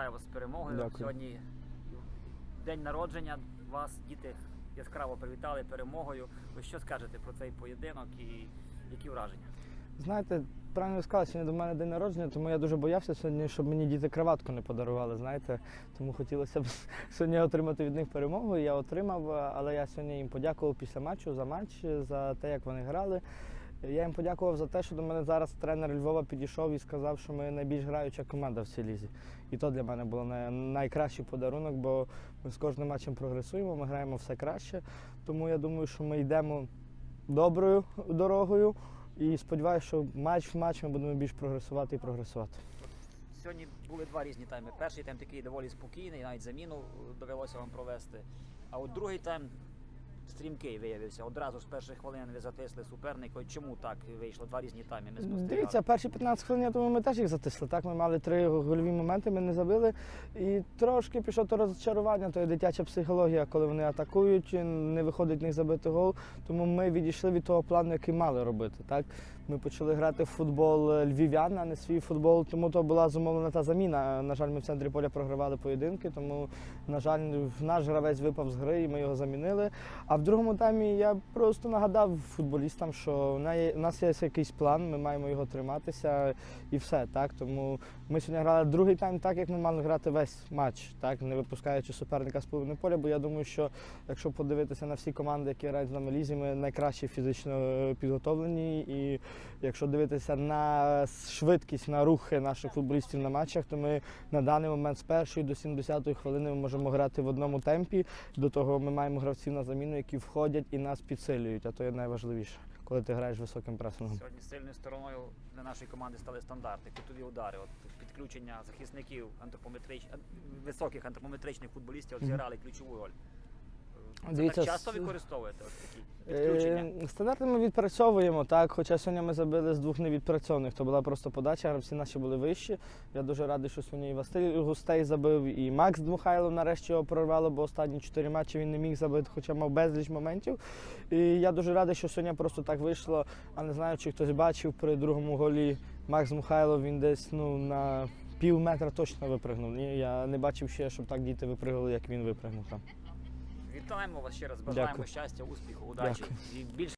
Вітаю вас з перемогою. Дякую. Сьогодні день народження. Вас діти яскраво привітали перемогою. Ви що скажете про цей поєдинок і які враження? Знаєте, правильно ви сказали, сьогодні до мене день народження, тому я дуже боявся сьогодні, щоб мені діти краватку не подарували. Знаєте, тому хотілося б сьогодні отримати від них перемогу. Я отримав, але я сьогодні їм подякував після матчу за матч, за те, як вони грали. Я їм подякував за те, що до мене зараз тренер Львова підійшов і сказав, що ми найбільш граюча команда в цій лізі. І то для мене було найкращий подарунок, бо ми з кожним матчем прогресуємо, ми граємо все краще. Тому я думаю, що ми йдемо доброю дорогою. І сподіваюся, що матч в матч ми будемо більш прогресувати і прогресувати. Сьогодні були два різні тайми. Перший тайм такий доволі спокійний, навіть заміну довелося вам провести. А от другий тайм стрімкий виявився. Одразу з перших хвилин ви затисли суперника. Чому так вийшло? Два різні тайми. Ми спостерігали. Дивіться, перші 15 хвилин, я думаю, ми теж їх затисли. Так, ми мали три гольові моменти, ми не забили. І трошки пішло то розчарування, то є дитяча психологія, коли вони атакують, не виходить в них забити гол. Тому ми відійшли від того плану, який мали робити. Так? Ми почали грати в футбол львів'ян, а не свій футбол, тому то була зумовлена та заміна. На жаль, ми в центрі поля програвали поєдинки, тому, на жаль, наш гравець випав з гри і ми його замінили. А в другому таймі я просто нагадав футболістам, що в нас є якийсь план, ми маємо його триматися і все. Так? Тому ми сьогодні грали другий тайм так, як ми мали грати весь матч, так? не випускаючи суперника з половини поля. Бо я думаю, що якщо подивитися на всі команди, які грають з нами ми найкращі фізично е, підготовлені. І якщо дивитися на швидкість, на рухи наших футболістів на матчах, то ми на даний момент з першої до 70-ї хвилини ми можемо грати в одному темпі. До того ми маємо гравців на заміну, які входять і нас підсилюють, а то є найважливіше, коли ти граєш високим пресингом. Сьогодні сильною стороною для нашої команди стали стандарти, кутові удари, от підключення захисників антропометрич... високих антропометричних футболістів зіграли ключову роль. Дивіться, так часто використовуєте от такі? Е, Стандарти ми відпрацьовуємо, так. Хоча сьогодні ми забили з двох невідпрацьованих, то була просто подача, гравці наші були вищі. Я дуже радий, що сьогодні і Василь Густей забив, і Макс Дмухайлов нарешті його прорвало, бо останні чотири матчі він не міг забити, хоча мав безліч моментів. І я дуже радий, що сьогодні просто так вийшло. А не знаю, чи хтось бачив при другому голі Макс Дмухайлов, він десь ну, на пів метра точно випригнув. Я не бачив ще, щоб так діти випригали, як він випригнув там. Вітаємо вас ще раз, бажаємо Дякую. щастя, успіху, удачі Дякую. і більше.